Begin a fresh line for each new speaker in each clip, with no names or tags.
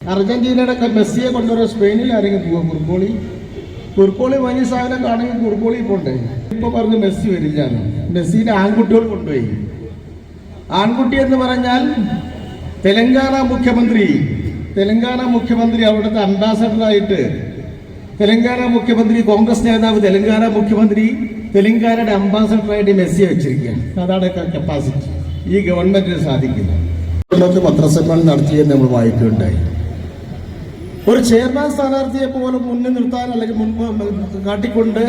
അർജന്റീനയുടെ മെസ്സിയെ കൊണ്ടുവരാൻ സ്പെയിനിൽ ആരെങ്കിലും പോവാ? ഫുട്ബോളി കുർക്കോളി വലിയ സാധനം കാണെങ്കിൽ കുർക്കോളി പോണ്ടേ? ഇപ്പൊ പറഞ്ഞു മെസ്സി വരില്ല മെസ്സിനെ ആൺകുട്ടികൾ കൊണ്ടുപോയി. ആൺകുട്ടി എന്ന് പറഞ്ഞാൽ തെലങ്കാന മുഖ്യമന്ത്രി. തെലങ്കാന മുഖ്യമന്ത്രി അവിടുത്തെ അംബാസഡറായിട്ട് തെലങ്കാന മുഖ്യമന്ത്രി കോൺഗ്രസ് നേതാവ് തെലങ്കാന മുഖ്യമന്ത്രി തെലങ്കാനയുടെ അംബാസഡറായിട്ട് മെസ്സിയെ വെച്ചിരിക്കുകയാണ്. അതാണ് കപ്പാസിറ്റി ഈ ഗവൺമെന്റിന് സാധിക്കില്ല. പത്രസമ്മേളനം നടത്തിയെന്ന് നമ്മൾ വായിക്കുകയുണ്ടായി. ഒരു ചെയർമാൻ സ്ഥാനാർത്ഥിയെ പോലും മുന്നിൽ നിർത്താൻ അല്ലെങ്കിൽ മുൻപ് കാട്ടിക്കൊണ്ട്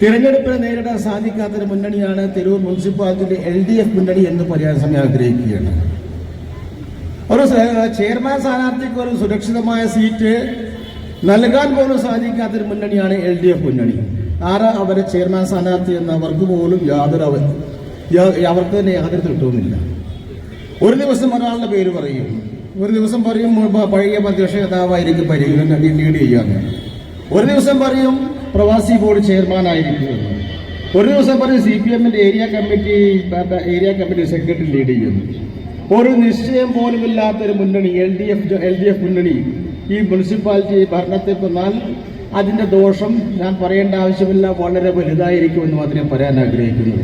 തിരഞ്ഞെടുപ്പിനെ നേരിടാൻ സാധിക്കാത്തൊരു മുന്നണിയാണ് തിരൂർ മുനിസിപ്പാലിറ്റിയിലെ എൽ ഡി എഫ് മുന്നണി എന്ന് സമയം ആഗ്രഹിക്കുകയാണ്. ഒരു ചെയർമാൻ സ്ഥാനാർത്ഥിക്ക് ഒരു സുരക്ഷിതമായ സീറ്റ് നൽകാൻ പോലും സാധിക്കാത്തൊരു മുന്നണിയാണ് എൽ ഡി എഫ് മുന്നണി. ആരാ അവരെ ചെയർമാൻ സ്ഥാനാർത്ഥി എന്ന് അവർക്ക് പോലും യാതൊരു അവർക്ക് തന്നെ യാതൊരു കിട്ടുന്നില്ല ഒരു ദിവസം ഒരാളുടെ പേര് പറയും ഒരു ദിവസം പറയും പഴയ അധ്യക്ഷ നേതാവായിരിക്കും പരിഗണന ലീഡ് ചെയ്യാന്ന് ഒരു ദിവസം പറയും പ്രവാസി ബോർഡ് ചെയർമാൻ ആയിരിക്കും ഒരു ദിവസം പറയും സി പി എമ്മിന്റെ area committee area committee secretary lead ചെയ്യുന്നു. ഒരു നിശ്ചയം പോലുമില്ലാത്തൊരു മുന്നണി L D F L D F മുന്നണി ഈ മുനിസിപ്പാലിറ്റി ഭരണത്തിൽ വന്നാൽ അതിന്റെ ദോഷം ഞാൻ പറയേണ്ട ആവശ്യമില്ല വളരെ വലുതായിരിക്കുമെന്ന് മാത്രമേ പറയാൻ ആഗ്രഹിക്കുന്നു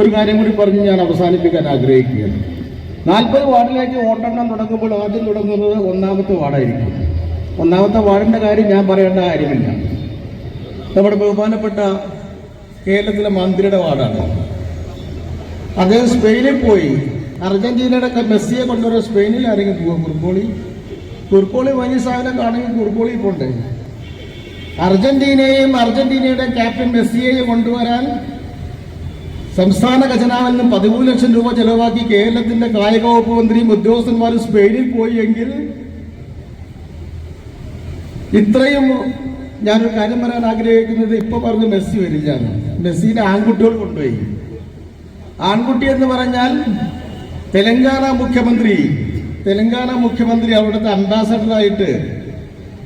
ഒരു കാര്യം കൂടി പറഞ്ഞ് ഞാൻ അവസാനിപ്പിക്കാൻ ആഗ്രഹിക്കുകയാണ്. നാൽപ്പത് വാർഡിലേക്ക് വോട്ടെണ്ണം തുടങ്ങുമ്പോൾ ആദ്യം തുടങ്ങുന്നത് ഒന്നാമത്തെ വാർഡായിരിക്കും. ഒന്നാമത്തെ വാർഡിന്റെ കാര്യം ഞാൻ പറയേണ്ട കാര്യമില്ല. നമ്മുടെ ബഹുമാനപ്പെട്ട കേരളത്തിലെ മന്ത്രിയുടെ വാർഡാണ്. അദ്ദേഹം സ്പെയിനിൽ പോയി. അർജന്റീനയുടെ മെസ്സിയെ കൊണ്ടുവരാൻ സ്പെയിനിൽ ആരെങ്കിലും പോകും കുർക്കോളി. കുർക്കോളി വലിയ സാധനം കാണുകയും കുർക്കോളി പോണ്ടേ അർജന്റീനയെയും അർജന്റീനയുടെ ക്യാപ്റ്റൻ മെസ്സിയെയും കൊണ്ടുവരാൻ സംസ്ഥാന ഖജനാവിൽ നിന്നും പതിമൂന്ന് ലക്ഷം രൂപ ചെലവാക്കി കേരളത്തിന്റെ കായിക വകുപ്പ് മന്ത്രിയും ഉദ്യോഗസ്ഥന്മാരും സ്പെയിനിൽ പോയി എങ്കിൽ ഇത്രയും ഞാനൊരു കാര്യം പറയാൻ ആഗ്രഹിക്കുന്നത് ഇപ്പൊ പറഞ്ഞു മെസ്സി വരികയാണ്. മെസ്സിനെ ആൺകുട്ടികൾ കൊണ്ടുപോയി. ആൺകുട്ടി എന്ന് പറഞ്ഞാൽ തെലങ്കാന മുഖ്യമന്ത്രി. തെലങ്കാന മുഖ്യമന്ത്രി അവിടുത്തെ അംബാസഡറായിട്ട്.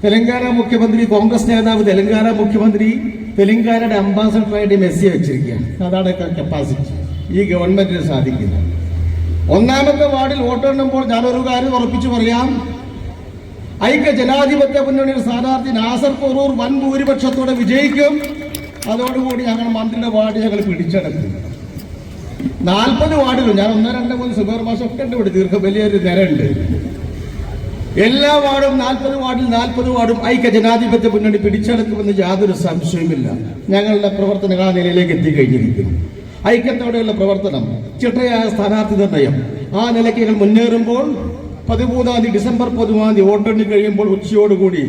തെലങ്കാന മുഖ്യമന്ത്രി കോൺഗ്രസ് നേതാവ് തെലങ്കാന മുഖ്യമന്ത്രി. തെലങ്കാനയുടെ അംബാസഡറായിട്ട് മെസ്സിയെ വെച്ചിരിക്കുകയാണ്. അതാണ് കപ്പാസിറ്റി ഈ ഗവൺമെന്റിന് സാധിക്കില്ല. ഒന്നാമത്തെ വാർഡിൽ വോട്ടെണ്ണുമ്പോൾ ഞാനൊരു കാര്യം ഉറപ്പിച്ചു പറയാം. ഐക്യ ജനാധിപത്യ മുന്നണിയുടെ സ്ഥാനാർത്ഥി നാസർ കൊറൂർ വൻ ഭൂരിപക്ഷത്തോടെ വിജയിക്കും. അതോടുകൂടി ഞങ്ങൾ മന്ത്രിയുടെ വാർഡ് ഞങ്ങൾ പിടിച്ചെടുക്കും. നാൽപ്പത് വാർഡുകൾ ഞാൻ ഒന്നോ രണ്ടോ മൂന്ന് ഒക്കെ ഉണ്ട് ഇവിടെ ദീർഘ വലിയൊരു നിരയുണ്ട്. എല്ലാ വാർഡും നാൽപ്പത് വാർഡിൽ നാൽപ്പത് വാർഡും ഐക്യ ജനാധിപത്യ മുന്നണി പിടിച്ചെടുക്കുമെന്ന് യാതൊരു സംശയവുമില്ല. ഞങ്ങളുടെ പ്രവർത്തനങ്ങൾ ആ നിലയിലേക്ക് എത്തിക്കഴിഞ്ഞിരിക്കുന്നു. ഐക്യത്തോടെയുള്ള പ്രവർത്തനം ചിട്ടയായ സ്ഥാനാർത്ഥി നിർണയം. ആ നിലയ്ക്ക് ഞങ്ങൾ മുന്നേറുമ്പോൾ പതിമൂന്നാം തീയതി ഡിസംബർ പതിമൂന്നാം തീയതി വോട്ടെണ്ണി കഴിയുമ്പോൾ ഉച്ചയോടുകൂടി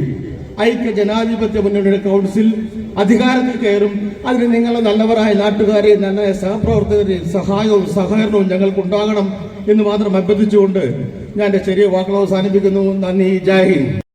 ഐക്യ ജനാധിപത്യ മുന്നണിയുടെ കൗൺസിൽ അധികാരത്തിൽ കയറും. അതിന് നിങ്ങൾ നല്ലവരായ നാട്ടുകാരെയും നല്ല സഹപ്രവർത്തകരെയും സഹായവും സഹകരണവും ഞങ്ങൾക്കുണ്ടാകണം എന്ന് മാത്രം അഭ്യർത്ഥിച്ചുകൊണ്ട് ഞാൻ എന്റെ ചെറിയ വാക്കുകൾ അവസാനിപ്പിക്കുന്നു. നന്ദി. ജയ് ഹിന്ദ്.